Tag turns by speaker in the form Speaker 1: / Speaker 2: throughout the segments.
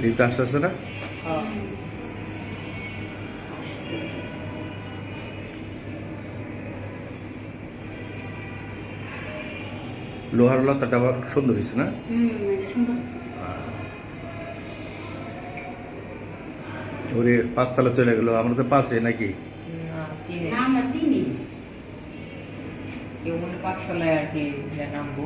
Speaker 1: Lift আসতেছে না?
Speaker 2: হ্যাঁ।
Speaker 1: লোহার লতাটা আবার সুন্দর হয়েছে না?
Speaker 3: হুম এটা সুন্দর।
Speaker 1: ওরে পাঁচতলা চলে গেলো আমরা তো পাশে নাকি?
Speaker 2: না তিনে।
Speaker 3: না আমরা তিনই
Speaker 2: কেউ পাঁচতলায় আর কি নামবো।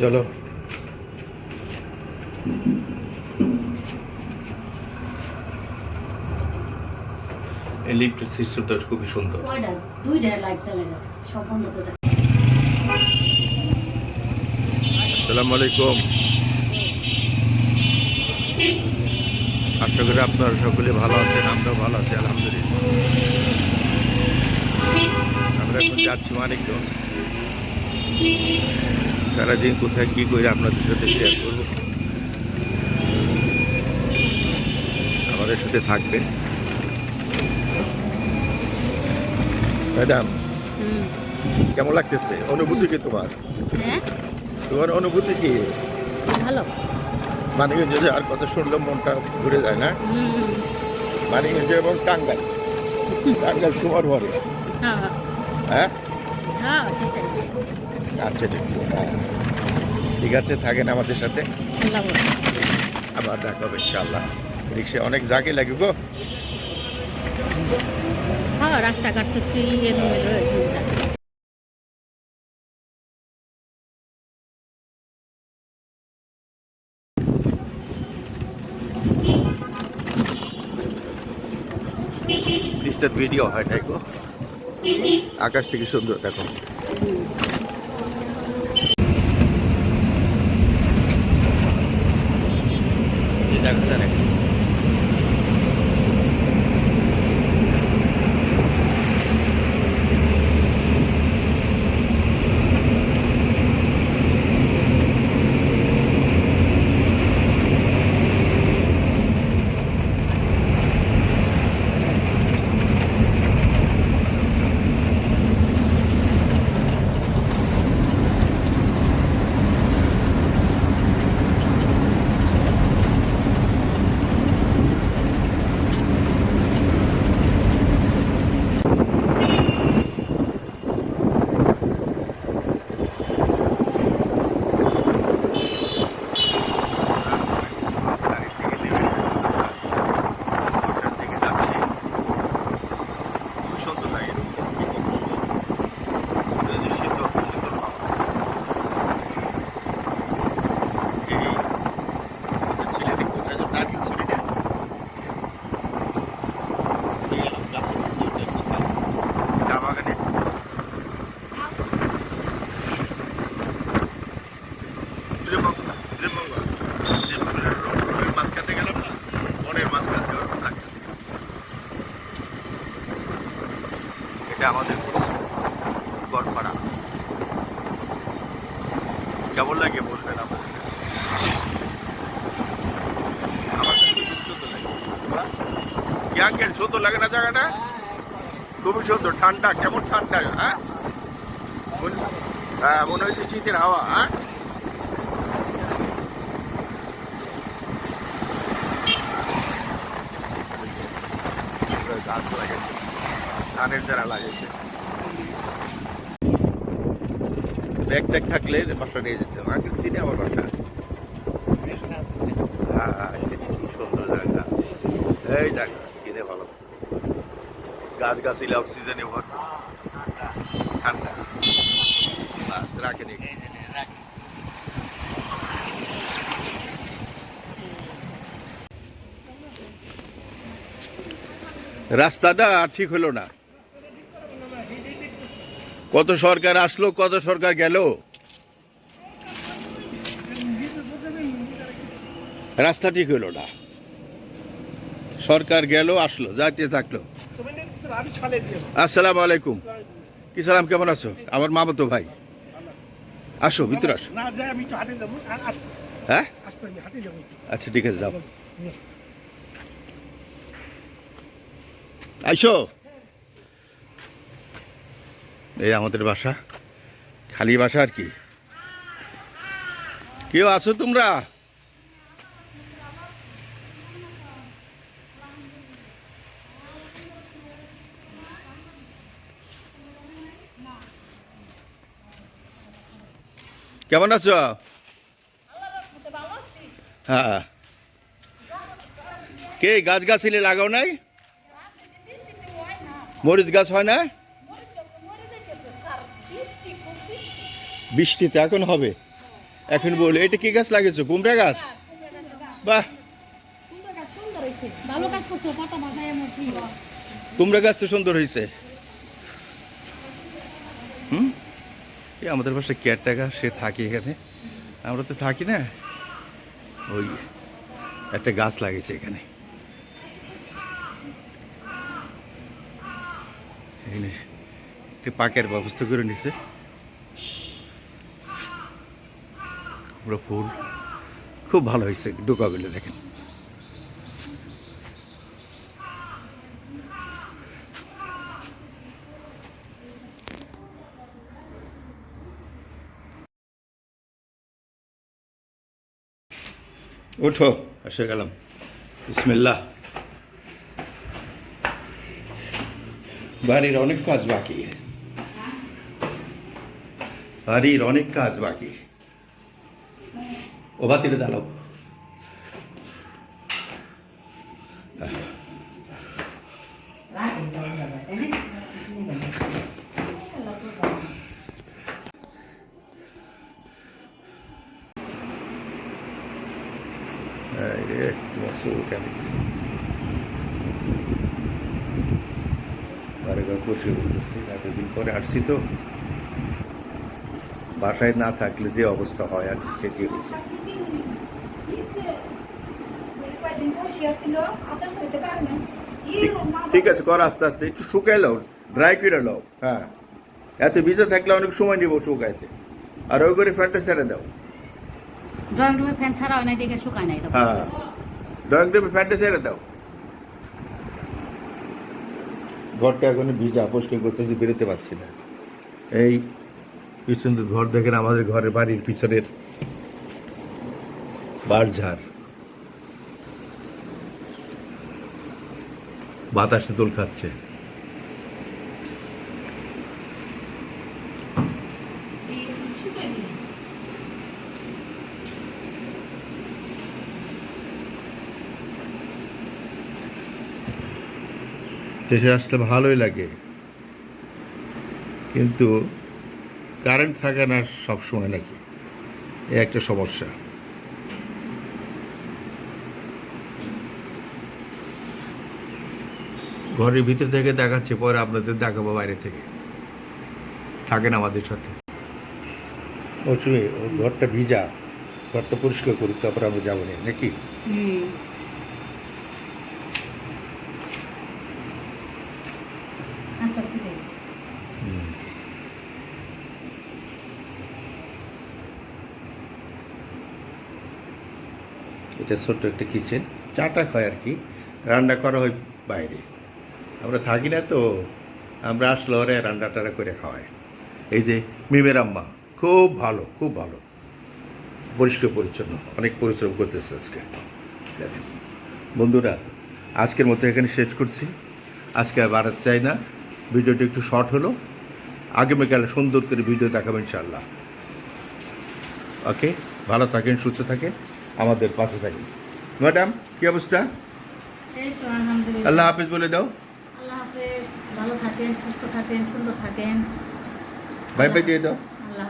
Speaker 1: চলো। এই লিফটের সিস্টেমটা খুবই সুন্দর।
Speaker 3: দুইটা লাইট চালাই রাখছে সব বন্ধ করে।
Speaker 1: আসসালামু আলাইকুম। আশা করি আপনারা সকলে ভালো আছেন আমরাও ভালো আছি আলহামদুলিল্লাহ। আমরা এখন যাচ্ছি মানিকগঞ্জ। সারাদিন কোথায় কী করে আপনাদের সাথে শেয়ার করব? আমাদের সাথে থাকবেন। ম্যাডাম কেমন লাগতেছে? অনুভূতি কি তোমার?
Speaker 3: হ্যাঁ?
Speaker 1: তোমার অনুভূতি কি?
Speaker 3: ভালো।
Speaker 1: মানিকগঞ্জে আর কথা শুনলে মনটা ঘুরে যায় না? মানিকগঞ্জ এবং টাঙ্গাইল। টাঙ্গাইল তোমার ঘরে।
Speaker 3: হ্যাঁ।
Speaker 1: হ্যাঁ?
Speaker 3: হ্যাঁ
Speaker 1: আচ্ছা ঠিক। আছে থাকেন আমাদের সাথে। আবার দেখা হবে ইনশাল্লাহ রিক্সা অনেক জাগে লাগে গো।
Speaker 3: হ্যাঁ রাস্তাঘাট তো তুই
Speaker 1: ভিডিও হয় তাই গো। আকাশ থেকে সুন্দর দেখো। এই আমাদের গড়পাড়া কেমন লাগে বলবেন লাগে। কি সুন্দর লাগে না জায়গাটা? খুবই সুন্দর, ঠান্ডা, কেমন ঠান্ডা হ্যাঁ? হ্যাঁ মনে হচ্ছে শীতের হাওয়া হ্যাঁ? গাছ লাগাইছে ধানের চারা লাগিয়েছে। ব্যাগ ট্যাগ থাকলে বাসা নিয়ে যেতে হবে। আগে চিনি আমার বাসা? হ্যাঁ সুন্দর জায়গা। এই ভালো। গাছ ঠান্ডা। রাস্তাটা ঠিক হলো না। কত সরকার আসলো কত সরকার গেল? রাস্তা ঠিক হলো না। সরকার গেল আসলো যাইতে থাকল। আসসালামু আলাইকুম। কি সালাম কেমন আছো? আমার মামাতো ভাই। আসো ভিতরে আসো।
Speaker 4: যাব।
Speaker 1: হ্যাঁ?
Speaker 4: যাব
Speaker 1: আচ্ছা ঠিক আছে যাও। আইসো। এই আমাদের বাসা। খালি বাসা আর কি। কেউ আছো তোমরা? কেমন আছো? হ্যাঁ। কে গাছ গাছিলে লাগাও নাই? মরিচ গাছ হয় না? বৃষ্টিতে এখন হবে। এখন বলে এটা কি গাছ লাগিয়েছো? কুমড়া গাছ? বাহ। কুমড়া গাছ তো সুন্দর হয়েছে হুম? এই আমাদের পাশে কেয়ারটেকার সে থাকে এখানে। আমরা তো থাকি না। ওই একটা গাছ লাগিয়েছে এখানে। এখানে একটি পাকের ব্যবস্থা করে নিছে। পুরো ফুল। খুব ভালো হয়েছে ডোকাগুলো দেখেন। ওঠো এসে গেলাম। বিসমিল্লাহ। বাড়ির অনেক কাজ বাকি। বাড়ির অনেক কাজ বাকি। ও বাতিটা দাঁড়াও। তোমার চুল কেমিস বারেবার বসে বলতেছি এতদিন পরে আসছি তো। বাসায় না থাকলে যে অবস্থা হয় আর সেটি হয়েছে। ঠিক আছে কর আস্তে আস্তে। একটু শুকাই লও ড্রাই করে লও হ্যাঁ। এত ভিজে থাকলে অনেক সময় নিব শুকাইতে। আর ওই করে ফ্যানটা ছেড়ে দাও।
Speaker 3: ড্রয়িং রুমে ফ্যান ছাড়া হয় না দেখে শুকায় নাই
Speaker 1: হ্যাঁ। ড্রয়িং রুমে ফ্যানটা ছেড়ে দাও। ঘরটা এখন ভিজা পরিষ্কার করতেছি বেরোতে পারছি না। এই পিছন দিয়ে ঘর দেখেন, আমাদের ঘরের বাড়ির পিছনের বাড়ঝাড় বাতাসে দোল খাচ্ছে। দেশে আসতে ভালোই লাগে। কিন্তু কারেন্ট থাকে না সব সময় নাকি? এ একটা সমস্যা। ঘরের ভিতর থেকে দেখাচ্ছে, পরে আপনাদের দেখাবো বাইরে থেকে। থাকেন আমাদের সাথে। চুয়ে ঘরটা ভিজা, ঘরটা পরিষ্কার করুক, তারপর আমরা যাব নাকি
Speaker 3: হুম আস্তে আস্তে যাই
Speaker 1: এটা ছোট্ট একটা কিচেন চাটা খায় আর কি, রান্না করা হয় বাইরে। আমরা থাকি না তো, আমরা আসলে ওরা রান্না টান্না করে খাওয়ায় এই যে মিমের আম্মা, খুব ভালো খুব ভালো। পরিষ্কার পরিচ্ছন্ন, অনেক পরিশ্রম করতেছে আজকে। বন্ধুরা, আজকের মতো এখানে শেষ করছি। আজকে আর বাড়াতে চাই না। ভিডিওটা একটু শর্ট হলো। আগামীকাল সুন্দর করে ভিডিও দেখাবেন ইনশাল্লাহ ওকে ভালো থাকেন, সুস্থ থাকেন। আমাদের পাশে থাকেন ম্যাডাম কি অবস্থা? আল্লাহ হাফিজ বলে দাও।
Speaker 3: ভাই ভাই ভালো থাকেন সুস্থ থাকেন সুন্দর থাকেন।
Speaker 1: বাই বাই দিয়ে দাও।
Speaker 3: আল্লাহ